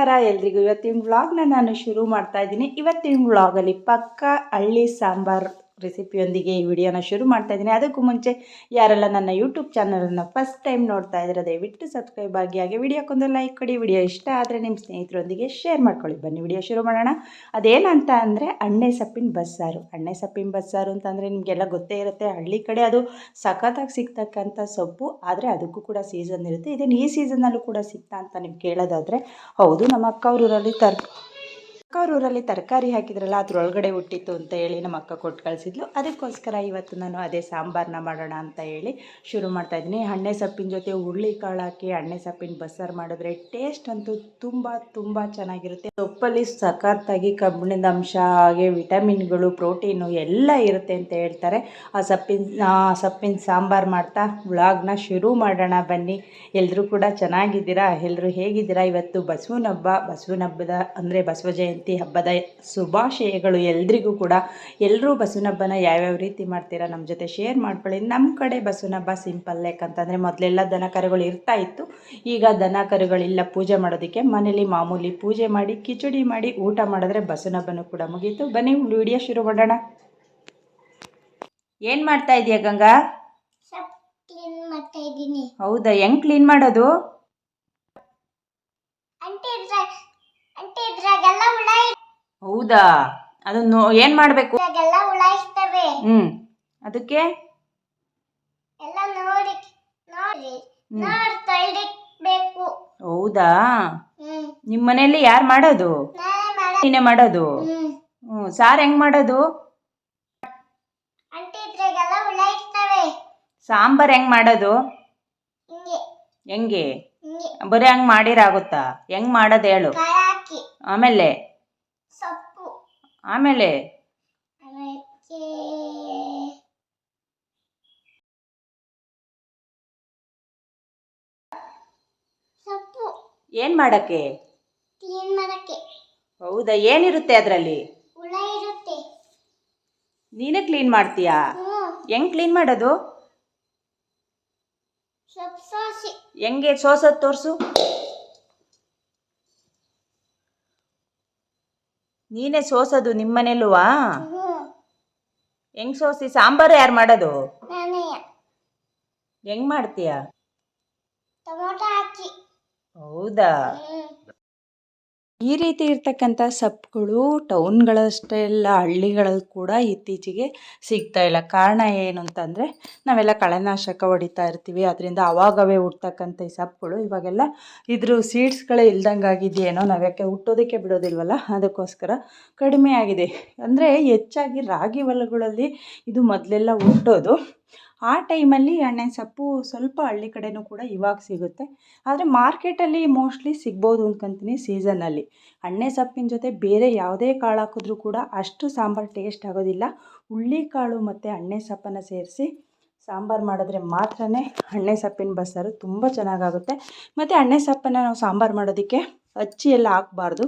ನಮಸ್ಕಾರ ಎಲ್ರಿಗೂ. ಇವತ್ತಿನ ವ್ಲಾಗ್ನ ನಾನು ಶುರು ಮಾಡ್ತಾ ಇದ್ದೀನಿ. ಇವತ್ತಿನ ವ್ಲಾಗಲ್ಲಿ ಪಕ್ಕ ಹಳ್ಳಿ ಸಾಂಬಾರ್ ರೆಸಿಪಿಯೊಂದಿಗೆ ಈ ವಿಡಿಯೋನ ಶುರು ಮಾಡ್ತಾ ಇದ್ದೀನಿ. ಅದಕ್ಕೂ ಮುಂಚೆ ಯಾರೆಲ್ಲ ನನ್ನ ಯೂಟ್ಯೂಬ್ ಚಾನಲನ್ನು ಫಸ್ಟ್ ಟೈಮ್ ನೋಡ್ತಾ ಇದ್ದಾರೆ ದಯವಿಟ್ಟು ಸಬ್ಸ್ಕ್ರೈಬ್ ಆಗಿ, ಹಾಗೆ ವಿಡಿಯೋಕ್ಕೊಂದು ಲೈಕ್ ಕೊಡಿ. ವಿಡಿಯೋ ಇಷ್ಟ ಆದರೆ ನಿಮ್ಮ ಸ್ನೇಹಿತರೊಂದಿಗೆ ಶೇರ್ ಮಾಡ್ಕೊಳ್ಳಿ. ಬನ್ನಿ, ವಿಡಿಯೋ ಶುರು ಮಾಡೋಣ. ಅದೇನಂತ ಅಂದರೆ ಅಣ್ಣೆ ಸೊಪ್ಪಿನ ಬಸ್ಸಾರು. ಅಣ್ಣೆ ಸೊಪ್ಪಿನ ಬಸ್ಸಾರು ಅಂತಂದರೆ ನಿಮಗೆಲ್ಲ ಗೊತ್ತೇ ಇರುತ್ತೆ, ಹಳ್ಳಿ ಕಡೆ ಅದು ಸಖತ್ತಾಗಿ ಸಿಗ್ತಕ್ಕಂಥ ಸೊಪ್ಪು, ಆದರೆ ಅದಕ್ಕೂ ಕೂಡ ಸೀಸನ್ ಇರುತ್ತೆ. ಇದೇನು ಈ ಸೀಸನ್ನಲ್ಲೂ ಕೂಡ ಸಿಗ್ತಾ ಅಂತ ನೀವು ಕೇಳೋದಾದರೆ, ಹೌದು, ನಮ್ಮ ಅಕ್ಕ ಊರಲ್ಲಿ ತರ್ ಊರಲ್ಲಿ ತರಕಾರಿ ಹಾಕಿದ್ರಲ್ಲ, ಅದ್ರೊಳಗಡೆ ಹುಟ್ಟಿತ್ತು ಅಂತ ಹೇಳಿ ನಮ್ಮ ಅಕ್ಕ ಕೊಟ್ಟು ಕಳಿಸಿದ್ಲು. ಅದಕ್ಕೋಸ್ಕರ ಇವತ್ತು ನಾನು ಅದೇ ಸಾಂಬಾರನ್ನ ಮಾಡೋಣ ಅಂತ ಹೇಳಿ ಶುರು ಮಾಡ್ತಾ ಇದ್ದೀನಿ. ಹಣ್ಣೆ ಸೊಪ್ಪಿನ ಜೊತೆ ಹುರುಳಿ ಕಾಳು ಹಾಕಿ ಹಣ್ಣೆ ಸೊಪ್ಪಿನ ಬಸ್ಸಾರು ಮಾಡಿದ್ರೆ ಟೇಸ್ಟ್ ಅಂತೂ ತುಂಬ ತುಂಬ ಚೆನ್ನಾಗಿರುತ್ತೆ. ಸೊಪ್ಪಲ್ಲಿ ಸಖತ್ತಾಗಿ ಕಬ್ಬಿಣದ ಅಂಶ, ಹಾಗೆ ವಿಟಮಿನ್ಗಳು, ಪ್ರೋಟೀನು ಎಲ್ಲ ಇರುತ್ತೆ ಅಂತ ಹೇಳ್ತಾರೆ. ಆ ಸೊಪ್ಪಿನ ಸೊಪ್ಪಿನ ಸಾಂಬಾರು ಮಾಡ್ತಾ ವ್ಲಾಗ್ನ ಶುರು ಮಾಡೋಣ ಬನ್ನಿ. ಎಲ್ಲರೂ ಕೂಡ ಚೆನ್ನಾಗಿದ್ದೀರಾ? ಎಲ್ಲರೂ ಹೇಗಿದ್ದೀರಾ? ಇವತ್ತು ಬಸವನ ಹಬ್ಬ ಬಸವನ ಹಬ್ಬದ ಅಂದರೆ ಬಸವ ಜಯಂತಿ ಹಬ್ಬದ ಶುಭಾಶಯಗಳು ಎಲ್ರಿಗೂ ಕೂಡ. ಎಲ್ಲರೂ ಬಸವನ ಹಬ್ಬನ ಯಾವ್ಯಾವ ರೀತಿ ಮಾಡ್ತೀರಾ ನಮ್ಮ ಜೊತೆ ಶೇರ್ ಮಾಡ್ಕೊಳ್ಳಿ. ನಮ್ಮ ಕಡೆ ಬಸವನ ಹಬ್ಬ ಸಿಂಪಲ್ ಯಾಕಂತಂದರೆ ಮೊದಲೆಲ್ಲ ದನ ಕರುಗಳು ಇರ್ತಾ ಇತ್ತು. ಈಗ ದನ ಕರುಗಳಿಲ್ಲ ಪೂಜೆ ಮಾಡೋದಕ್ಕೆ ಮನೇಲಿ ಮಾಮೂಲಿ ಪೂಜೆ ಮಾಡಿ ಕಿಚಡಿ ಮಾಡಿ ಊಟ ಮಾಡಿದ್ರೆ ಬಸವನ ಹಬ್ಬನೂ ಕೂಡ ಮುಗೀತು. ಬನ್ನಿ ವಿಡಿಯೋ ಶುರು ಮಾಡೋಣ. ಏನು ಮಾಡ್ತಾ ಇದೀಯ ಗಂಗಾ? ಹೌದಾ ಹೆಂಗ್ ಕ್ಲೀನ್ ಮಾಡೋದು ಅಂಟಿ ಇದ್ರ ಅಂಟಿ ಇದ್ರಾಗೆಲ್ಲ ಹುಳ ಹೌದಾ? ಅದನ್ನು ಏನು ಮಾಡಬೇಕು? ಹುಳ ಇರ್ತವೆ. ಅದಕ್ಕೆ? ಎಲ್ಲ ನೋಡಿ ನೋಡಿ ಹ್ಮ್. ನೋಡಿ ತೊಳ್ದಿಕ್ಬೇಕು ಹೌದಾ? ಹ್ಮ್. ನಿಮ್ಮ ಮನೆಯಲ್ಲಿ ಯಾರು ಮಾಡೋದು? ನಾನೇ ಮಾಡ ನೀನೇ ಮಾಡೋದು? ಹ್ಮ್. ಸಾರು ಹೆಂಗ್ ಮಾಡೋದು? ಅಂಟಿ ಇದ್ರಾಗೆಲ್ಲ ಹುಳ ಇರ್ತವೆ. ಸಾಂಬಾರ್ ಹೆಂಗ್ ಮಾಡೋದು? ಹಿಂಗೆ. ಹೆಂಗೆ? ಹಿಂಗೆ. ಬರೀ ಹಂಗ್ ಮಾಡಿರಾಗುತ್ತಾ ಹೆಂಗ್ ಮಾಡೋದು ಹೇಳು. ಹಾಕಿ. ಆಮೇಲೆ? ಆಮೇಲೆ ಸೊಪ್ಪು. ಏನು ಮಾಡಕ್ಕೆ? ಕ್ಲೀನ್ ಮಾಡಕ್ಕೆ. ಹೌದಾ ಏನಿರುತ್ತೆ ಅದರಲ್ಲಿ? ಹುಳ ಇರುತ್ತೆ. ನೀನೇ ಕ್ಲೀನ್ ಮಾಡ್ತೀಯಾ? ಹೆಂಗ್ ಕ್ಲೀನ್ ಮಾಡೋದು? ಸೊಪ್ಪು ಸೋಸಿ. ಹೆಂಗೆ ಸೋಸೋದು ತೋರಿಸು. ನೀನೇ ಸೋಸೋದು ನಿಮ್ಮ ಮನೇಲುವಾ ಹೆಂಗ್ ಸೋಸಿ? ಸಾಂಬಾರು ಯಾರು ಮಾಡೋದು? ಹೆಂಗ್ ಮಾಡ್ತೀಯಾ? ಟೊಮೊಟೊ ಹಾಕಿ. ಹೌದಾ? ಈ ರೀತಿ ಇರ್ತಕ್ಕಂಥ ಸೊಪ್ಪುಗಳು ಟೌನ್ಗಳಷ್ಟೇ ಅಲ್ಲ ಹಳ್ಳಿಗಳಲ್ಲಿ ಕೂಡ ಇತ್ತೀಚೆಗೆ ಸಿಗ್ತಾ ಇಲ್ಲ. ಕಾರಣ ಏನು ಅಂತಂದರೆ, ನಾವೆಲ್ಲ ಕಳೆನಾಶಕ ಹೊಡಿತಾ ಇರ್ತೀವಿ. ಅದರಿಂದ ಅವಾಗವೇ ಹುಟ್ಟತಕ್ಕಂಥ ಈ ಸೊಪ್ಪುಗಳು ಇವಾಗೆಲ್ಲ ಇದ್ರ ಸೀಡ್ಸ್ಗಳೇ ಇಲ್ದಂಗೆ ಆಗಿದೆಯೇನೋ ನಾವು ಯಾಕೆ ಹುಟ್ಟೋದಕ್ಕೆ ಬಿಡೋದಿಲ್ವಲ್ಲ? ಅದಕ್ಕೋಸ್ಕರ ಕಡಿಮೆ ಆಗಿದೆ. ಅಂದರೆ ಹೆಚ್ಚಾಗಿ ರಾಗಿ ಹೊಲಗಳಲ್ಲಿ ಇದು ಮೊದಲೆಲ್ಲ ಹುಟ್ಟೋದು. ಆ ಟೈಮಲ್ಲಿ ಎಣ್ಣೆ ಸೊಪ್ಪು ಸ್ವಲ್ಪ ಹಳ್ಳಿ ಕಡೆನೂ ಕೂಡ ಇವಾಗ ಸಿಗುತ್ತೆ. ಆದರೆ ಮಾರ್ಕೆಟಲ್ಲಿ ಮೋಸ್ಟ್ಲಿ ಸಿಗ್ಬೋದು ಅಂದ್ಕೊಂತೀನಿ ಸೀಸನಲ್ಲಿ ಎಣ್ಣೆ ಸೊಪ್ಪಿನ ಜೊತೆ ಬೇರೆ ಯಾವುದೇ ಕಾಳು ಹಾಕಿದ್ರೂ ಕೂಡ ಅಷ್ಟು ಸಾಂಬಾರು ಟೇಸ್ಟ್ ಆಗೋದಿಲ್ಲ. ಹುಳ್ಳಿಕಾಳು ಮತ್ತು ಎಣ್ಣೆ ಸೊಪ್ಪನ್ನು ಸೇರಿಸಿ ಸಾಂಬಾರು ಮಾಡಿದ್ರೆ ಮಾತ್ರ ಎಣ್ಣೆ ಸೊಪ್ಪಿನ ಬಸ್ಸಾರು ತುಂಬ ಚೆನ್ನಾಗಾಗುತ್ತೆ. ಮತ್ತು ಎಣ್ಣೆ ಸೊಪ್ಪನ್ನು ನಾವು ಸಾಂಬಾರು ಮಾಡೋದಕ್ಕೆ ಹಚ್ಚಿ ಎಲ್ಲ ಹಾಕ್ಬಾರ್ದು.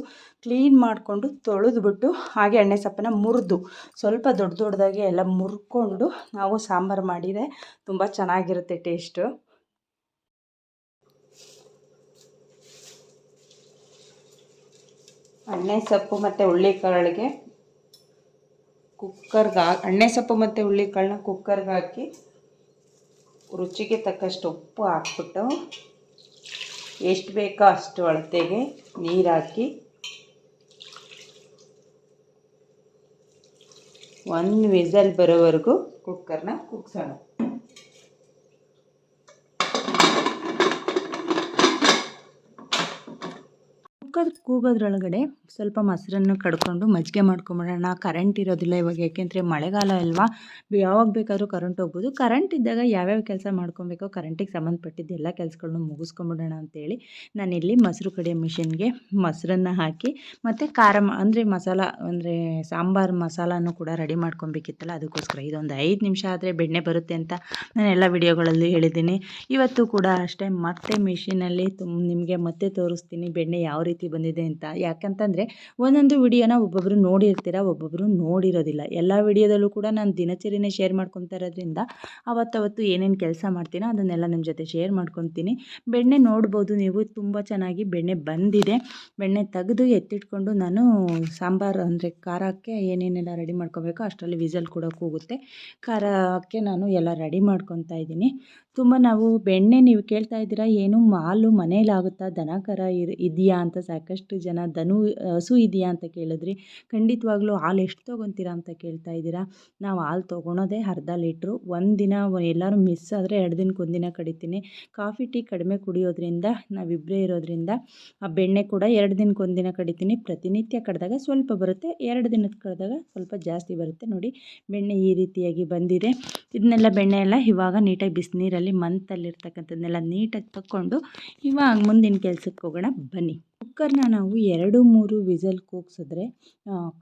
ಕ್ಲೀನ್ ಮಾಡಿಕೊಂಡು ತೊಳೆದ್ಬಿಟ್ಟು ಹಾಗೆ ಎಣ್ಣೆ ಸೊಪ್ಪನ್ನು ಮುರಿದು ಸ್ವಲ್ಪ ದೊಡ್ಡ ದೊಡ್ಡದಾಗಿ ಎಲ್ಲ ಮುರ್ಕೊಂಡು ನಾವು ಸಾಂಬಾರು ಮಾಡಿದರೆ ತುಂಬ ಚೆನ್ನಾಗಿರುತ್ತೆ ಟೇಸ್ಟು. ಎಣ್ಣೆ ಸೊಪ್ಪು ಮತ್ತು ಹುಳ್ಳಿಕಾಳಿಗೆ ಕುಕ್ಕರ್ಗೆ ಎಣ್ಣೆ ಸೊಪ್ಪು ಮತ್ತು ಹುಳ್ಳಿಕಾಳನ್ನ ಕುಕ್ಕರ್ಗೆ ಹಾಕಿ ರುಚಿಗೆ ತಕ್ಕಷ್ಟು ಉಪ್ಪು ಹಾಕ್ಬಿಟ್ಟು ಎಷ್ಟು ಬೇಕೋ ಅಷ್ಟು ಅಳತೆಗೆ ನೀರು ಹಾಕಿ. ಒಂದು ವಿಸಲ್ ಬರೋವರೆಗೂ ಕುಕ್ಕರ್ನ ಕುಗ್ಸೋಣ. ಕುಕ್ಕರ್ ಕೂಗೋದ್ರೊಳಗಡೆ ಸ್ವಲ್ಪ ಮೊಸರನ್ನು ಕಡ್ಕೊಂಡು ಮಜ್ಜಿಗೆ ಮಾಡ್ಕೊಂಬಿಡೋಣ. ಕರೆಂಟ್ ಇರೋದಿಲ್ಲ ಇವಾಗ, ಯಾಕೆಂದರೆ ಮಳೆಗಾಲ ಅಲ್ವಾ? ಯಾವಾಗ ಬೇಕಾದರೂ ಕರೆಂಟ್ ಹೋಗ್ಬೋದು. ಕರೆಂಟ್ ಇದ್ದಾಗ ಯಾವ್ಯಾವ ಕೆಲಸ ಮಾಡ್ಕೊಬೇಕೋ ಕರೆಂಟಿಗೆ ಸಂಬಂಧಪಟ್ಟಿದ್ದು ಎಲ್ಲ ಕೆಲಸಗಳನ್ನೂ ಮುಗಿಸ್ಕೊಂಬಿಡೋಣ ಅಂತೇಳಿ ನಾನಿಲ್ಲಿ ಮೊಸರು ಕಡಿಯೋ ಮಿಷಿನ್ಗೆ ಮೊಸರನ್ನು ಹಾಕಿ, ಮತ್ತು ಖಾರ, ಅಂದರೆ ಮಸಾಲ, ಅಂದರೆ ಸಾಂಬಾರು ಮಸಾಲನೂ ಕೂಡ ರೆಡಿ ಮಾಡ್ಕೊಬೇಕಿತ್ತಲ್ಲ, ಅದಕ್ಕೋಸ್ಕರ ಇದೊಂದು ಐದು ನಿಮಿಷ ಆದರೆ ಬೆಣ್ಣೆ ಬರುತ್ತೆ ಅಂತ ನಾನು ಎಲ್ಲ ವಿಡಿಯೋಗಳಲ್ಲಿ ಹೇಳಿದ್ದೀನಿ. ಇವತ್ತು ಕೂಡ ಅಷ್ಟೇ, ಮತ್ತೆ ಮಿಷಿನಲ್ಲಿ ತುಮ್, ನಿಮಗೆ ಮತ್ತೆ ತೋರಿಸ್ತೀನಿ ಬೆಣ್ಣೆ ಯಾವ ರೀತಿ ರೀತಿ ಬಂದಿದೆ ಅಂತ. ಯಾಕಂತಂದರೆ ಒಂದೊಂದು ವಿಡಿಯೋನ ಒಬ್ಬೊಬ್ಬರು ನೋಡಿರ್ತೀರ ಒಬ್ಬೊಬ್ಬರು ನೋಡಿರೋದಿಲ್ಲ. ಎಲ್ಲ ವಿಡಿಯೋದಲ್ಲೂ ಕೂಡ ನಾನು ದಿನಚರಿನೇ ಶೇರ್ ಮಾಡ್ಕೊತಾ ಇರೋದ್ರಿಂದ ಅವತ್ತವತ್ತು ಏನೇನು ಕೆಲಸ ಮಾಡ್ತೀನೋ ಅದನ್ನೆಲ್ಲ ನಿಮ್ಮ ಜೊತೆ ಶೇರ್ ಮಾಡ್ಕೊತೀನಿ. ಬೆಣ್ಣೆ ನೋಡ್ಬೋದು ನೀವು, ತುಂಬ ಚೆನ್ನಾಗಿ ಬೆಣ್ಣೆ ಬಂದಿದೆ. ಬೆಣ್ಣೆ ತೆಗೆದು ಎತ್ತಿಟ್ಕೊಂಡು ನಾನು ಸಾಂಬಾರು ಅಂದರೆ ಖಾರಕ್ಕೆ ಏನೇನೆಲ್ಲ ರೆಡಿ ಮಾಡ್ಕೋಬೇಕೋ ಅಷ್ಟರಲ್ಲಿ ವಿಸಲ್ ಕೂಡ ಹೋಗುತ್ತೆ ಖಾರಕ್ಕೆ ನಾನು ಎಲ್ಲ ರೆಡಿ ಮಾಡ್ಕೊತಾ ಇದ್ದೀನಿ. ತುಂಬ ನಾವು ಬೆಣ್ಣೆ ನೀವು ಕೇಳ್ತಾ ಇದ್ದೀರಾ, ಏನು ಮಾಲು ಮನೇಲಾಗುತ್ತಾ, ದನ, ಕರ ಇದೆಯಾ ಅಂತ ಸಾಕಷ್ಟು ಜನ ದನು ಹಸು ಇದೆಯಾ ಅಂತ ಕೇಳಿದ್ರಿ. ಖಂಡಿತವಾಗ್ಲೂ ಹಾಲು ಎಷ್ಟು ತೊಗೊತೀರಾ ಅಂತ ಕೇಳ್ತಾ ಇದ್ದೀರಾ. ನಾವು ಹಾಲು ತೊಗೊಳೋದೇ ಅರ್ಧ ಲೀಟ್ರು. ಒಂದು ದಿನ ಎಲ್ಲರೂ ಮಿಸ್ ಆದರೆ ಎರಡು ದಿನಕ್ಕೆ ಒಂದಿನ ಕಡಿತೀನಿ. ಕಾಫಿ, ಟೀ ಕಡಿಮೆ ಕುಡಿಯೋದ್ರಿಂದ ನಾವಿಬ್ಬರೇ ಇರೋದ್ರಿಂದ, ಆ ಬೆಣ್ಣೆ ಕೂಡ ಎರಡು ದಿನಕ್ಕೆ ಒಂದಿನ ಕಡಿತೀನಿ. ಪ್ರತಿನಿತ್ಯ ಕಡಿದಾಗ ಸ್ವಲ್ಪ ಬರುತ್ತೆ. ಎರಡು ದಿನದ ಕಡಿದಾಗ ಸ್ವಲ್ಪ ಜಾಸ್ತಿ ಬರುತ್ತೆ. ನೋಡಿ, ಬೆಣ್ಣೆ ಈ ರೀತಿಯಾಗಿ ಬಂದಿದೆ. ಇದನ್ನೆಲ್ಲ ಬೆಣ್ಣೆ ಎಲ್ಲ ಇವಾಗ ನೀಟಾಗಿ ಬಿಸಿನೀರಲ್ಲಿ ಮಂತಲ್ಲಿರ್ತಕ್ಕಂಥದ್ದನ್ನೆಲ್ಲ ನೀಟಾಗಿ ತಕ್ಕೊಂಡು ಇವಾಗ ಮುಂದಿನ ಕೆಲಸಕ್ಕೆ ಹೋಗೋಣ. ಬನ್ನಿ. ಕುಕ್ಕರ್ನ ನಾವು ಎರಡು ಮೂರು ವಿಸಲ್ ಕೂಗ್ಸಿದ್ರೆ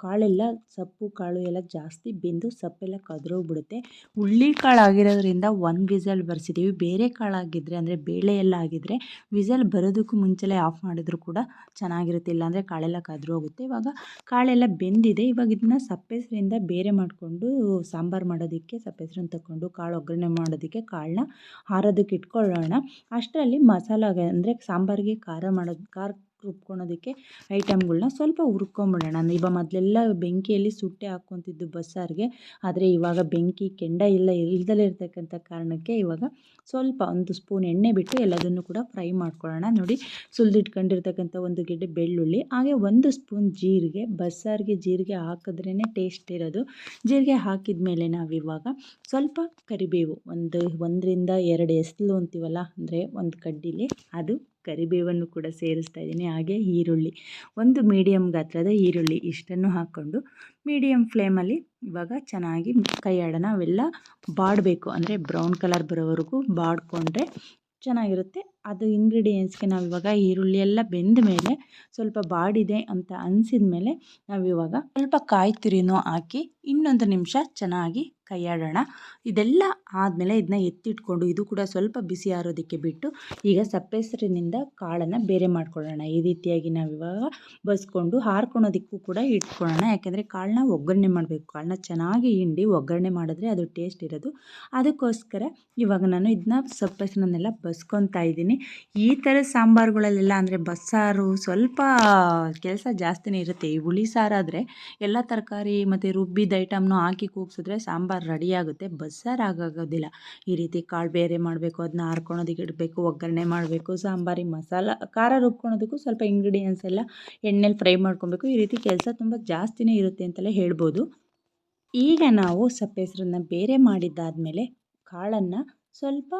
ಕಾಳೆಲ್ಲ ಸೊಪ್ಪು, ಕಾಳು ಎಲ್ಲ ಜಾಸ್ತಿ ಬೆಂದು ಸೊಪ್ಪೆಲ್ಲ ಕದ್ರೋಗ್ಬಿಡುತ್ತೆ. ಹುಳ್ಳಿ ಕಾಳು ಆಗಿರೋದ್ರಿಂದ ಒಂದು ವಿಸಲ್ ಬರ್ಸಿದ್ದೀವಿ ಬೇರೆ ಕಾಳಾಗಿದ್ದರೆ ಅಂದರೆ ಬೇಳೆ ಎಲ್ಲ ಆಗಿದ್ದರೆ ವಿಸಲ್ ಬರೋದಕ್ಕೂ ಮುಂಚೆಲೇ ಆಫ್ ಮಾಡಿದ್ರು ಕೂಡ ಚೆನ್ನಾಗಿರುತ್ತೆ. ಇಲ್ಲಾಂದರೆ ಕಾಳೆಲ್ಲ ಕದ್ರೋಗುತ್ತೆ. ಇವಾಗ ಕಾಳೆಲ್ಲ ಬೆಂದಿದೆ. ಇವಾಗ ಇದನ್ನ ಸಪ್ಪೆಸರಿಂದ ಬೇರೆ ಮಾಡಿಕೊಂಡು, ಸಾಂಬಾರು ಮಾಡೋದಕ್ಕೆ ಸಪ್ಪೆಸರನ್ನ ತಗೊಂಡು ಕಾಳು ಒಗ್ಗರಣೆ ಮಾಡೋದಕ್ಕೆ ಕಾಳನ್ನ ಹಾರೋದಕ್ಕೆ ಇಟ್ಕೊಳ್ಳೋಣ. ಅಷ್ಟರಲ್ಲಿ ಮಸಾಲೆ ಅಂದರೆ ಸಾಂಬಾರಿಗೆ ಖಾರ ಮಾಡೋದು, ಖಾರ ರುಬ್ಕೊಳೋದಕ್ಕೆ ಐಟಮ್ಗಳನ್ನ ಸ್ವಲ್ಪ ಹುರ್ಕೊಂಬಿಡೋಣ. ಇವಾಗ ಮೊದಲೆಲ್ಲ ಬೆಂಕಿಯಲ್ಲಿ ಸುಟ್ಟೆ ಹಾಕ್ಕೊತಿದ್ದು ಬಸ್ಸಾರಿಗೆ, ಆದರೆ ಇವಾಗ ಬೆಂಕಿ ಕೆಂಡ ಎಲ್ಲ ಇಲ್ದಲೇ ಇರತಕ್ಕಂಥ ಕಾರಣಕ್ಕೆ ಇವಾಗ ಸ್ವಲ್ಪ ಒಂದು ಸ್ಪೂನ್ ಎಣ್ಣೆ ಬಿಟ್ಟು ಎಲ್ಲದನ್ನು ಕೂಡ ಫ್ರೈ ಮಾಡ್ಕೊಳ್ಳೋಣ. ನೋಡಿ, ಸುಲಿದಿಟ್ಕೊಂಡಿರ್ತಕ್ಕಂಥ ಒಂದು ಗೆಡ್ಡೆ ಬೆಳ್ಳುಳ್ಳಿ, ಹಾಗೆ ಒಂದು ಸ್ಪೂನ್ ಜೀರಿಗೆ, ಬಸ್ಸಾರಿಗೆ ಜೀರಿಗೆ ಹಾಕಿದ್ರೇ ಟೇಸ್ಟ್ ಇರೋದು. ಜೀರಿಗೆ ಹಾಕಿದ ಮೇಲೆ ನಾವಿವಾಗ ಸ್ವಲ್ಪ ಕರಿಬೇವು, ಒಂದು ಒಂದರಿಂದ ಎರಡು ಎಸ್ಲು ಅಂತೀವಲ್ಲ, ಅಂದರೆ ಒಂದು ಕಡ್ಡಿಲಿ, ಅದು ಕರಿಬೇವನ್ನು ಕೂಡ ಸೇರಿಸ್ತಾ ಇದ್ದೀನಿ, ಹಾಗೆ ಈರುಳ್ಳಿ. ಒಂದು ಮೀಡಿಯಮ್ ಗಾತ್ರದ ಈರುಳ್ಳಿ ಇಷ್ಟನ್ನು ಹಾಕ್ಕೊಂಡು ಮೀಡಿಯಮ್ ಫ್ಲೇಮಲ್ಲಿ ಇವಾಗ ಚೆನ್ನಾಗಿ ಕೈ ಆಡೋಣ ಅವೆಲ್ಲ ಬಾಡಬೇಕು. ಅಂದರೆ ಬ್ರೌನ್ ಕಲರ್ ಬರೋವರೆಗೂ ಬಾಡ್ಕೊಂಡ್ರೆ ಚೆನ್ನಾಗಿರುತ್ತೆ. ಅದು ಇಂಗ್ರೀಡಿಯೆಂಟ್ಸ್ಗೆ ಇವಾಗ ಈರುಳ್ಳಿ ಎಲ್ಲ ಬೆಂದ ಮೇಲೆ ಸ್ವಲ್ಪ ಬಾಡಿದೆ ಅಂತ ಅನಿಸಿದ ಮೇಲೆ ನಾವಿವಾಗ ಸ್ವಲ್ಪ ಕಾಯಿ ತುರಿನೂ ಹಾಕಿ ಇನ್ನೊಂದು ನಿಮಿಷ ಚೆನ್ನಾಗಿ ಕೈಯಾಡೋಣ. ಇದೆಲ್ಲ ಆದಮೇಲೆ ಇದನ್ನ ಎತ್ತಿಟ್ಕೊಂಡು ಇದು ಕೂಡ ಸ್ವಲ್ಪ ಬಿಸಿ ಆರೋದಕ್ಕೆ ಬಿಟ್ಟು ಈಗ ಸಪ್ಪೆಸರಿನಿಂದ ಕಾಳನ್ನು ಬೇರೆ ಮಾಡ್ಕೊಳ್ಳೋಣ. ಈ ರೀತಿಯಾಗಿ ನಾವು ಇವಾಗ ಬಸ್ಕೊಂಡು ಹಾರ್ಕೊಳೋದಕ್ಕೂ ಕೂಡ ಇಟ್ಕೊಳ್ಳೋಣ. ಯಾಕೆಂದರೆ ಕಾಳನ್ನ ಒಗ್ಗರಣೆ ಮಾಡಬೇಕು. ಕಾಳನ್ನ ಚೆನ್ನಾಗಿ ಹಿಂಡಿ ಒಗ್ಗರಣೆ ಮಾಡಿದ್ರೆ ಅದು ಟೇಸ್ಟ್ ಇರೋದು. ಅದಕ್ಕೋಸ್ಕರ ಇವಾಗ ನಾನು ಇದನ್ನ ಸಪ್ಪೆಸರನ್ನೆಲ್ಲ ಬಸ್ಕೊತಾ ಇದ್ದೀನಿ. ಈ ಥರ ಸಾಂಬಾರುಗಳಲ್ಲೆಲ್ಲ ಅಂದರೆ ಬಸ್ಸಾರು ಸ್ವಲ್ಪ ಕೆಲಸ ಜಾಸ್ತಿನೇ ಇರುತ್ತೆ. ಈ ಹುಳಿ ಸಾರಾದರೆ ಎಲ್ಲ ತರಕಾರಿ ಮತ್ತು ರುಬ್ಬಿದ ಐಟಮ್ನು ಹಾಕಿ ಕೂಗ್ಸಿದ್ರೆ ಸಾಂಬಾರು ರೆಡಿಯಾಗುತ್ತೆ ಬಸ್ಸಾರು ಆಗೋದಿಲ್ಲ ಈ ರೀತಿ ಕಾಳು ಬೇರೆ ಮಾಡಬೇಕು ಅದನ್ನ ಹಾರ್ಕೊಳೋದಕ್ಕೆ ಇಡಬೇಕು, ಒಗ್ಗರಣೆ ಮಾಡಬೇಕು ಸಾಂಬಾರಿಗೆ ಮಸಾಲ, ಖಾರ ರುಬ್ಕೊಳೋದಕ್ಕೂ ಸ್ವಲ್ಪ ಇಂಗ್ರೀಡಿಯೆಂಟ್ಸ್ ಎಲ್ಲ ಎಣ್ಣೆಲಿ ಫ್ರೈ ಮಾಡ್ಕೊಬೇಕು. ಈ ರೀತಿ ಕೆಲಸ ತುಂಬ ಜಾಸ್ತಿನೇ ಇರುತ್ತೆ ಅಂತಲೇ ಹೇಳ್ಬೋದು. ಈಗ ನಾವು ಸಪ್ಪೆಸರನ್ನ ಬೇರೆ ಮಾಡಿದ್ದಾದಮೇಲೆ ಕಾಳನ್ನು ಸ್ವಲ್ಪ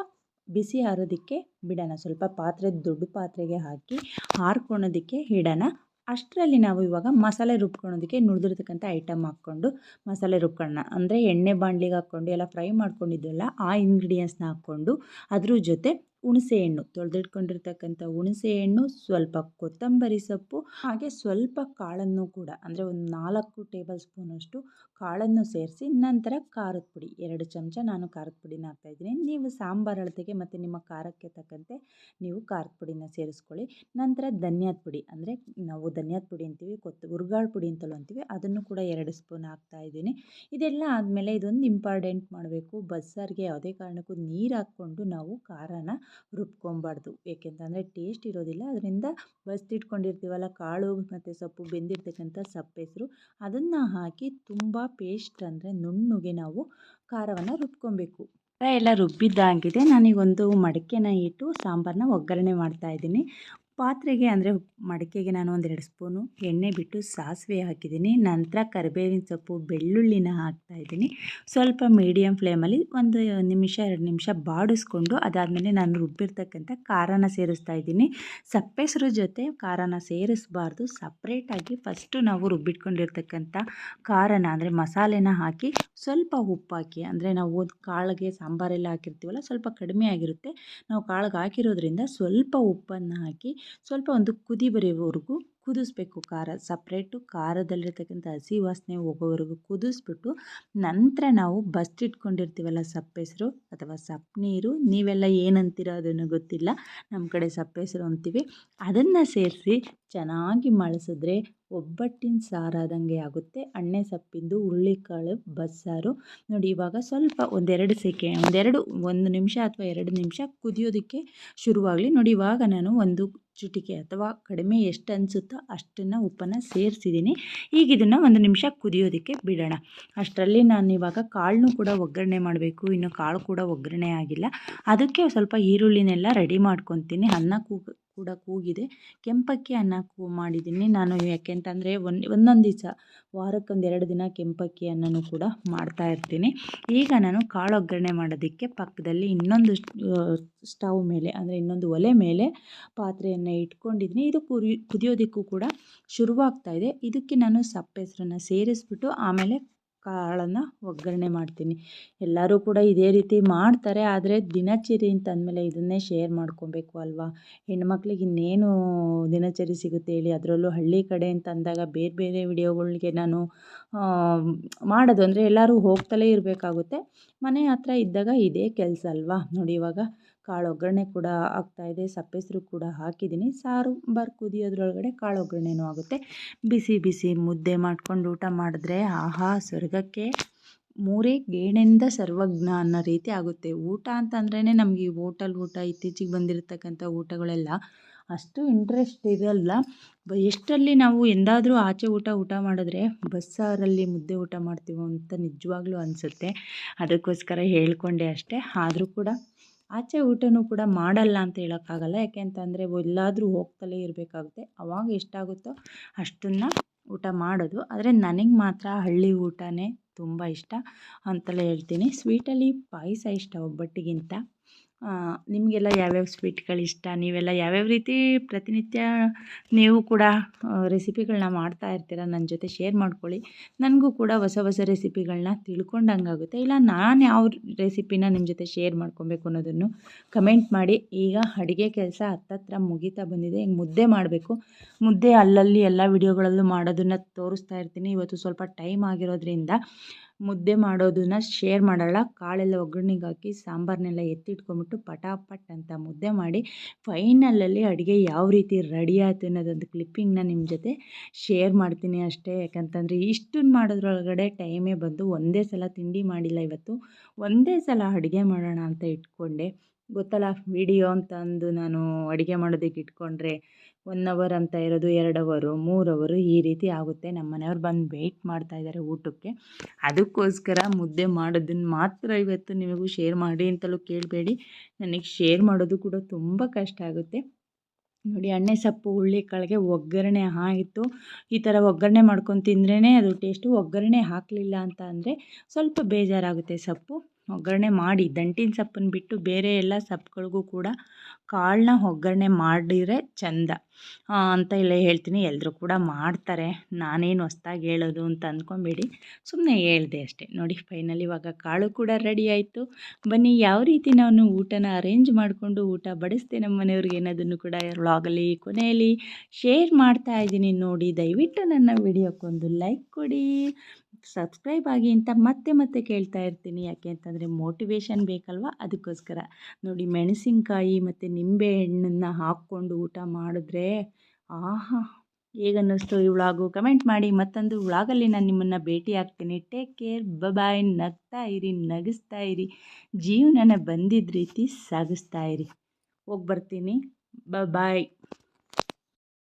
ಬಿಸಿ ಹಾರೋದಕ್ಕೆ ಬಿಡೋಣ. ಸ್ವಲ್ಪ ಪಾತ್ರೆ ದೊಡ್ಡ ಪಾತ್ರೆಗೆ ಹಾಕಿ ಹಾರ್ಕೊಳೋದಕ್ಕೆ ಇಡೋಣ. ಅಷ್ಟರಲ್ಲಿ ನಾವು ಇವಾಗ ಮಸಾಲೆ ರುಬ್ಕೊಳೋದಕ್ಕೆ ನುರಿದಿರ್ತಕ್ಕಂಥ ಐಟಮ್ ಹಾಕ್ಕೊಂಡು ಮಸಾಲೆ ರುಬ್ಕೊಳ್ಳೋಣ. ಅಂದರೆ ಎಣ್ಣೆ ಬಾಣಲಿಗೆ ಹಾಕ್ಕೊಂಡು, ಎಲ್ಲ ಫ್ರೈ ಮಾಡ್ಕೊಂಡಿದ್ವಲ್ಲ, ಆ ಇಂಗ್ರೀಡಿಯೆಂಟ್ಸ್ನ ಹಾಕ್ಕೊಂಡು ಅದ್ರ ಜೊತೆ ಹುಣಸೆಹಣ್ಣು ತೊಳೆದಿಟ್ಕೊಂಡಿರ್ತಕ್ಕಂಥ ಹುಣಸೆಹಣ್ಣು ಸ್ವಲ್ಪ ಕೊತ್ತಂಬರಿ ಸೊಪ್ಪು, ಹಾಗೆ ಸ್ವಲ್ಪ ಕಾಳನ್ನು ಕೂಡ, ಅಂದರೆ ಒಂದು ನಾಲ್ಕು ಟೇಬಲ್ ಸ್ಪೂನಷ್ಟು ಕಾಳನ್ನು ಸೇರಿಸಿ, ನಂತರ ಖಾರದ ಪುಡಿ, ಎರಡು ಚಮಚ ನಾನು ಖಾರದ ಪುಡಿನ ಹಾಕ್ತಾಯಿದ್ದೀನಿ ನೀವು ಸಾಂಬಾರು ಅಳತೆಗೆ ಮತ್ತು ನಿಮ್ಮ ಖಾರಕ್ಕೆ ತಕ್ಕಂತೆ ನೀವು ಖಾರದ ಪುಡಿನ ಸೇರಿಸ್ಕೊಳ್ಳಿ. ನಂತರ ಧನಿಯಾದ ಪುಡಿ, ಅಂದರೆ ನಾವು ಧನ್ಯಾದ ಪುಡಿ ಅಂತೀವಿ, ಕೊತ್ತು ಹುರ್ಗಾಳ ಪುಡಿ ಅಂತಲೂ ಅಂತೀವಿ, ಅದನ್ನು ಕೂಡ ಎರಡು ಸ್ಪೂನ್ ಹಾಕ್ತಾಯಿದ್ದೀನಿ ಇದೆಲ್ಲ ಆದಮೇಲೆ ಇದೊಂದು ಇಂಪಾರ್ಟೆಂಟ್ ಮಾಡಬೇಕು. ಬಸ್ಸಾರಿಗೆ ಯಾವುದೇ ಕಾರಣಕ್ಕೂ ನೀರು ಹಾಕ್ಕೊಂಡು ನಾವು ಖಾರನ ರುಬ್ಕೊಬಾರ್ದು ಏಕೆಂತಂದರೆ ಟೇಸ್ಟ್ ಇರೋದಿಲ್ಲ. ಅದರಿಂದ ಬಸ್ದಿಟ್ಕೊಂಡಿರ್ತೀವಲ್ಲ ಕಾಳು ಮತ್ತು ಸೊಪ್ಪು ಬೆಂದಿರ್ತಕ್ಕಂಥ ಸಪ್ಪೆಸರು ಅದನ್ನು ಹಾಕಿ ತುಂಬ ಪೇಸ್ಟ್ ಅಂದರೆ ನುಣ್ಣುಗೆ ನಾವು ಖಾರವನ್ನು ರುಬ್ಕೊಬೇಕು ಎಲ್ಲ ರುಬ್ಬಿದ್ದಾಗಿದೆ ನಾನೀಗೊಂದು ಮಡಿಕೆನ ಇಟ್ಟು ಸಾಂಬಾರನ್ನ ಒಗ್ಗರಣೆ ಮಾಡ್ತಾಯಿದ್ದೀನಿ ಪಾತ್ರೆಗೆ ಅಂದರೆ ಮಡಿಕೆಗೆ ನಾನು ಒಂದೆರಡು ಸ್ಪೂನು ಎಣ್ಣೆ ಬಿಟ್ಟು ಸಾಸಿವೆ ಹಾಕಿದ್ದೀನಿ. ನಂತರ ಕರಿಬೇವಿನ ಸೊಪ್ಪು, ಬೆಳ್ಳುಳ್ಳಿನ ಹಾಕ್ತಾಯಿದ್ದೀನಿ ಸ್ವಲ್ಪ ಮೀಡಿಯಮ್ ಫ್ಲೇಮಲ್ಲಿ ಒಂದು ನಿಮಿಷ, ಎರಡು ನಿಮಿಷ ಬಾಡಿಸ್ಕೊಂಡು ಅದಾದಮೇಲೆ ನಾನು ರುಬ್ಬಿರ್ತಕ್ಕಂಥ ಖಾರನ ಸೇರಿಸ್ತಾ ಇದ್ದೀನಿ. ಸಪ್ಪೆಸರು ಜೊತೆ ಖಾರನ ಸೇರಿಸಬಾರ್ದು. ಸಪ್ರೇಟಾಗಿ ಫಸ್ಟು ನಾವು ರುಬ್ಬಿಟ್ಕೊಂಡಿರ್ತಕ್ಕಂಥ ಖಾರನ ಅಂದರೆ ಮಸಾಲೆನ ಹಾಕಿ ಸ್ವಲ್ಪ ಉಪ್ಪು ಹಾಕಿ, ಅಂದರೆ ನಾವು ಕಾಳಿಗೆ ಸಾಂಬಾರೆಲ್ಲ ಹಾಕಿರ್ತೀವಲ್ಲ, ಸ್ವಲ್ಪ ಕಡಿಮೆ ಆಗಿರುತ್ತೆ. ನಾವು ಕಾಳಿಗೆ ಹಾಕಿರೋದ್ರಿಂದ ಸ್ವಲ್ಪ ಉಪ್ಪನ್ನು ಹಾಕಿ ಸ್ವಲ್ಪ ಒಂದು ಕುದಿ ಬರೋವರೆಗೂ ಕುದಿಸ್ಬೇಕು. ಖಾರ ಸಪ್ರೇಟು ಖಾರದಲ್ಲಿರ್ತಕ್ಕಂಥ ಹಸಿ ವಾಸನೆ ಹೋಗೋವರೆಗೂ ಕುದಿಸ್ಬಿಟ್ಟು ನಂತರ ನಾವು ಬಸ್ತಿಟ್ಕೊಂಡಿರ್ತೀವಲ್ಲ ಸಪ್ಪೆಸರು ಅಥವಾ ಸಪ್ ನೀರು, ನೀವೆಲ್ಲ ಏನಂತೀರೋ ಅದನ್ನು ಗೊತ್ತಿಲ್ಲ. ನಮ್ಮ ಕಡೆ ಸಪ್ಪೆಸರು ಅಂತೀವಿ. ಅದನ್ನು ಸೇರಿಸಿ ಚೆನ್ನಾಗಿ ಮಳಸಿದ್ರೆ ಒಬ್ಬಟ್ಟಿನ ಸಾರಾದಂಗೆ ಆಗುತ್ತೆ. ಅಣ್ಣೆ ಸಪ್ಪಿಂದು, ಹುರುಳಿಕಾಳು, ಬಸ್ಸಾರು. ನೋಡಿ, ಇವಾಗ ಸ್ವಲ್ಪ ಒಂದೆರಡು ಸೆಕೆ, ಒಂದೆರಡು, ಒಂದು ನಿಮಿಷ ಅಥವಾ ಎರಡು ನಿಮಿಷ ಕುದಿಯೋದಕ್ಕೆ ಶುರುವಾಗಲಿ. ನೋಡಿ, ಇವಾಗ ನಾನು ಒಂದು ಚಿಟಿಕೆ ಅಥವಾ ಕಡಿಮೆ ಎಷ್ಟು ಅನಿಸುತ್ತೋ ಅಷ್ಟನ್ನು ಉಪ್ಪನ್ನು ಸೇರಿಸಿದ್ದೀನಿ ಈಗ ಇದನ್ನು ಒಂದು ನಿಮಿಷ ಕುದಿಯೋದಕ್ಕೆ ಬಿಡೋಣ. ಅಷ್ಟರಲ್ಲಿ ನಾನು ಇವಾಗ ಕಾಳನ್ನು ಕೂಡ ಒಗ್ಗರಣೆ ಮಾಡಬೇಕು. ಇನ್ನು ಕಾಳು ಕೂಡ ಒಗ್ಗರಣೆ ಆಗಿಲ್ಲ. ಅದಕ್ಕೆ ಸ್ವಲ್ಪ ಈರುಳ್ಳಿನೆಲ್ಲ ರೆಡಿ ಮಾಡ್ಕೊತೀನಿ. ಅನ್ನ ಕೂಡ ಕೂಗಿದೆ. ಕೆಂಪಕ್ಕಿ ಅನ್ನ ಕೂ, ಮಾಡಿದ್ದೀನಿ. ನಾನು ಯಾಕೆಂತಂದರೆ ಒಂದು ಒಂದೊಂದು ದಿವಸ, ವಾರಕ್ಕೊಂದು ಎರಡು ದಿನ ಕೆಂಪಕ್ಕಿ ಅನ್ನನೂ ಕೂಡ ಮಾಡ್ತಾ ಇರ್ತೀನಿ. ಈಗ ನಾನು ಕಾಳು ಒಗ್ಗರಣೆ ಮಾಡೋದಕ್ಕೆ ಪಕ್ಕದಲ್ಲಿ ಇನ್ನೊಂದು ಸ್ಟವ್ ಮೇಲೆ, ಅಂದರೆ ಇನ್ನೊಂದು ಒಲೆ ಮೇಲೆ ಪಾತ್ರೆಯನ್ನು ಇಟ್ಕೊಂಡಿದ್ದೀನಿ. ಇದು ಕುರಿ, ಕುದಿಯೋದಕ್ಕೂ ಕೂಡ ಶುರುವಾಗ್ತಾ ಇದೆ. ಇದಕ್ಕೆ ನಾನು ಸಪ್ಪೆಸರನ್ನು ಸೇರಿಸ್ಬಿಟ್ಟು ಆಮೇಲೆ ಕಾಳನ್ನು ಒಗ್ಗರಣೆ ಮಾಡ್ತೀನಿ. ಎಲ್ಲರೂ ಕೂಡ ಇದೇ ರೀತಿ ಮಾಡ್ತಾರೆ, ಆದರೆ ದಿನಚರಿ ಅಂತ ಅಂದಮೇಲೆ ಇದನ್ನೇ ಶೇರ್ ಮಾಡ್ಕೊಬೇಕು ಅಲ್ವಾ? ಹೆಣ್ಮಕ್ಳಿಗೆ ಇನ್ನೇನು ದಿನಚರಿ ಸಿಗುತ್ತೆ ಹೇಳಿ? ಅದರಲ್ಲೂ ಹಳ್ಳಿ ಕಡೆ ಅಂತ ಅಂದಾಗ ಬೇರೆ ಬೇರೆ ವಿಡಿಯೋಗಳಿಗೆ ನಾನು ಮಾಡೋದು. ಅಂದರೆ ಎಲ್ಲರೂ ಹೋಗ್ತಲೇ ಇರಬೇಕಾಗುತ್ತೆ. ಮನೆ ಹತ್ರ ಇದ್ದಾಗ ಇದೇ ಕೆಲಸ ಅಲ್ವಾ? ನೋಡಿ ಇವಾಗ ಕಾಳು ಒಗ್ಗರಣೆ ಕೂಡ ಆಗ್ತಾಯಿದೆ ಸಪ್ಪೆಸರು ಕೂಡ ಹಾಕಿದ್ದೀನಿ. ಸಾರು ಸಾಂಬಾರು ಕುದಿಯೋದ್ರೊಳಗಡೆ ಕಾಳು ಒಗ್ಗರಣೆನೂ ಆಗುತ್ತೆ. ಬಿಸಿ ಬಿಸಿ ಮುದ್ದೆ ಮಾಡ್ಕೊಂಡು ಊಟ ಮಾಡಿದ್ರೆ ಆಹಾ, ಸ್ವರ್ಗಕ್ಕೆ ಮೂರೇ ಗೇಣೆಂದ ಸರ್ವಜ್ಞ ಅನ್ನೋ ರೀತಿ ಆಗುತ್ತೆ. ಊಟ ಅಂತಂದ್ರೇ ನಮಗೆ ಈ ಹೋಟಲ್ ಊಟ, ಇತ್ತೀಚಿಗೆ ಬಂದಿರತಕ್ಕಂಥ ಊಟಗಳೆಲ್ಲ ಅಷ್ಟು ಇಂಟ್ರೆಸ್ಟ್ ಇರಲ್ಲ. ಎಷ್ಟರಲ್ಲಿ ನಾವು ಎಂದಾದರೂ ಆಚೆ ಊಟ ಊಟ ಮಾಡಿದ್ರೆ ಬಸ್ಸಾರಲ್ಲಿ ಮುದ್ದೆ ಊಟ ಮಾಡ್ತೀವೋ ಅಂತ ನಿಜವಾಗ್ಲೂ ಅನಿಸುತ್ತೆ. ಅದಕ್ಕೋಸ್ಕರ ಹೇಳ್ಕೊಂಡೆ ಅಷ್ಟೇ. ಆದರೂ ಕೂಡ ಆಚೆ ಊಟನೂ ಕೂಡ ಮಾಡಲ್ಲ ಅಂತ ಹೇಳೋಕ್ಕಾಗಲ್ಲ. ಯಾಕೆ ಅಂತಂದರೆ ಎಲ್ಲಾದರೂ ಹೋಗ್ತಲೇ ಇರಬೇಕಾಗುತ್ತೆ. ಅವಾಗ ಎಷ್ಟಾಗುತ್ತೋ ಅಷ್ಟನ್ನು ಊಟ ಮಾಡೋದು. ಆದರೆ ನನಗೆ ಮಾತ್ರ ಹಳ್ಳಿ ಊಟನೇ ತುಂಬ ಇಷ್ಟ ಅಂತಲೇ ಹೇಳ್ತೀನಿ. ಸ್ವೀಟಲ್ಲಿ ಪಾಯಸ ಇಷ್ಟ ಒಬ್ಬಟ್ಟಿಗಿಂತ. ನಿಮಗೆಲ್ಲ ಯಾವ್ಯಾವ ಸ್ವೀಟ್ಗಳು ಇಷ್ಟ ನೀವೆಲ್ಲ ಯಾವ್ಯಾವ ರೀತಿ ಪ್ರತಿನಿತ್ಯ ನೀವು ಕೂಡ ರೆಸಿಪಿಗಳನ್ನ ಮಾಡ್ತಾ ಇರ್ತೀರ? ನನ್ನ ಜೊತೆ ಶೇರ್ ಮಾಡ್ಕೊಳ್ಳಿ. ನನಗೂ ಕೂಡ ಹೊಸ ಹೊಸ ರೆಸಿಪಿಗಳನ್ನ ತಿಳ್ಕೊಂಡಂಗಾಗುತ್ತೆ. ಇಲ್ಲ, ನಾನು ಯಾವ ರೆಸಿಪಿನ ನಿಮ್ಮ ಜೊತೆ ಶೇರ್ ಮಾಡ್ಕೊಬೇಕು ಅನ್ನೋದನ್ನು ಕಮೆಂಟ್ ಮಾಡಿ. ಈಗ ಅಡುಗೆ ಕೆಲಸ ಹತ್ತತ್ರ ಮುಗೀತಾ ಬಂದಿದೆ. ಈಗ ಮುದ್ದೆ ಮಾಡಬೇಕು. ಮುದ್ದೆ ಅಲ್ಲಲ್ಲಿ ಎಲ್ಲ ವಿಡಿಯೋಗಳಲ್ಲೂ ಮಾಡೋದನ್ನು ತೋರಿಸ್ತಾ ಇರ್ತೀನಿ. ಇವತ್ತು ಸ್ವಲ್ಪ ಟೈಮ್ ಆಗಿರೋದ್ರಿಂದ ಮುದ್ದೆ ಮಾಡೋದನ್ನ ಶೇರ್ ಮಾಡೋಲ್ಲ. ಕಾಳೆಲ್ಲ ಒಗ್ಗರಣೆಗೆ ಹಾಕಿ ಸಾಂಬಾರನ್ನೆಲ್ಲ ಎತ್ತಿಟ್ಕೊಂಡ್ಬಿಟ್ಟು ಪಟಾಪಟ್ ಅಂತ ಮುದ್ದೆ ಮಾಡಿ ಫೈನಲಲ್ಲಿ ಅಡುಗೆ ಯಾವ ರೀತಿ ರೆಡಿ ಆಯಿತು ಅನ್ನೋದೊಂದು ಕ್ಲಿಪ್ಪಿಂಗ್ನ ನಿಮ್ಮ ಜೊತೆ ಶೇರ್ ಮಾಡ್ತೀನಿ ಅಷ್ಟೇ. ಯಾಕಂತಂದರೆ ಇಷ್ಟನ್ನು ಮಾಡೋದ್ರೊಳಗಡೆ ಟೈಮೇ ಬಂದು ಒಂದೇ ಸಲ ತಿಂಡಿ ಮಾಡಿಲ್ಲ ಇವತ್ತು. ಒಂದೇ ಸಲ ಅಡುಗೆ ಮಾಡೋಣ ಅಂತ ಇಟ್ಕೊಂಡೆ. ಗೊತ್ತಲ್ಲ, ವಿಡಿಯೋ ಅಂತ ಅಂದು ನಾನು ಅಡುಗೆ ಮಾಡೋದಕ್ಕೆ ಇಟ್ಕೊಂಡ್ರೆ ಒನ್ ಅವರ್ ಅಂತ ಇರೋದು, ಎರಡು ಅವರು ಮೂರು ಅವರು ಈ ರೀತಿ ಆಗುತ್ತೆ. ನಮ್ಮ ಮನೆಯವ್ರು ಬಂದು ವೆಯ್ಟ್ ಮಾಡ್ತಾಯಿದ್ದಾರೆ ಊಟಕ್ಕೆ. ಅದಕ್ಕೋಸ್ಕರ ಮುದ್ದೆ ಮಾಡೋದನ್ನು ಮಾತ್ರ ಇವತ್ತು ನಿಮಗೂ ಶೇರ್ ಮಾಡಿ ಅಂತಲೂ ಕೇಳಬೇಡಿ. ನನಗೆ ಶೇರ್ ಮಾಡೋದು ಕೂಡ ತುಂಬ ಕಷ್ಟ ಆಗುತ್ತೆ. ನೋಡಿ, ಎಣ್ಣೆ, ಸೊಪ್ಪು ಹುಳ್ಳಿಕಾಳಿಗೆ ಒಗ್ಗರಣೆ ಆಯಿತು. ಈ ಥರ ಒಗ್ಗರಣೆ ಮಾಡ್ಕೊಂಡು ತಿಂದ್ರೇ ಅದು ಟೇಸ್ಟು ಒಗ್ಗರಣೆ ಹಾಕಲಿಲ್ಲ ಅಂತ ಅಂದರೆ ಸ್ವಲ್ಪ ಬೇಜಾರಾಗುತ್ತೆ ಸೊಪ್ಪು. ಒಗ್ಗರಣೆ ಮಾಡಿ, ದಂಟಿನ ಸೊಪ್ಪನ್ನು ಬಿಟ್ಟು ಬೇರೆ ಎಲ್ಲ ಸೊಪ್ಪುಗಳಿಗೂ ಕೂಡ ಕಾಳನ್ನ ಒಗ್ಗರಣೆ ಮಾಡಿದರೆ ಚೆಂದ. ಅಂತ ಇಲ್ಲ ಹೇಳ್ತೀನಿ. ಎಲ್ಲರೂ ಕೂಡ ಮಾಡ್ತಾರೆ. ನಾನೇನು ಹೊಸ್ದಾಗಿ ಹೇಳೋದು ಅಂತ ಅಂದ್ಕೊಬೇಡಿ ಸುಮ್ಮನೆ ಹೇಳಿದೆ ಅಷ್ಟೇ. ನೋಡಿ, ಫೈನಲ್ ಇವಾಗ ಕಾಳು ಕೂಡ ರೆಡಿ ಆಯಿತು. ಬನ್ನಿ, ಯಾವ ರೀತಿ ನಾನು ಊಟನ ಅರೇಂಜ್ ಮಾಡಿಕೊಂಡು ಊಟ ಬಡಿಸ್ದೆ ನಮ್ಮ ಮನೆಯವ್ರಿಗೆ ಏನೋದನ್ನು ಕೂಡ ವ್ಲಾಗಲ್ಲಿ, ಕೊನೆಯಲ್ಲಿ ಶೇರ್ ಮಾಡ್ತಾ ಇದ್ದೀನಿ. ನೋಡಿ, ದಯವಿಟ್ಟು ನನ್ನ ವಿಡಿಯೋಕ್ಕೊಂದು ಲೈಕ್ ಕೊಡಿ. ಸಬ್ಸ್ಕ್ರೈಬ್ ಆಗಿ ಅಂತ ಮತ್ತೆ ಮತ್ತೆ ಕೇಳ್ತಾ ಇರ್ತೀನಿ. ಯಾಕೆ ಅಂತಂದರೆ ಮೋಟಿವೇಶನ್ ಬೇಕಲ್ವ? ಅದಕ್ಕೋಸ್ಕರ. ನೋಡಿ, ಮೆಣಸಿನಕಾಯಿ ಮತ್ತು ನಿಂಬೆ ಹಣ್ಣನ್ನು ಹಾಕ್ಕೊಂಡು ಊಟ ಮಾಡಿದ್ರೆ ಆಹಾ! ಹೇಗನ್ನಿಸ್ತು ಈ ಕಮೆಂಟ್ ಮಾಡಿ. ಮತ್ತೊಂದು ವ್ಲಾಗಲ್ಲಿ ನಾನು ನಿಮ್ಮನ್ನು ಭೇಟಿ ಆಗ್ತೀನಿ. ಟೇಕ್ ಕೇರ್ ಬಾಯ್ ನಗ್ತಾ ಇರಿ, ನಗಿಸ್ತಾ ಇರಿ. ಜೀವನನ ಬಂದಿದ್ದ ರೀತಿ ಸಾಗಿಸ್ತಾ ಇರಿ. ಹೋಗಿ ಬರ್ತೀನಿ. ಬಾಯ್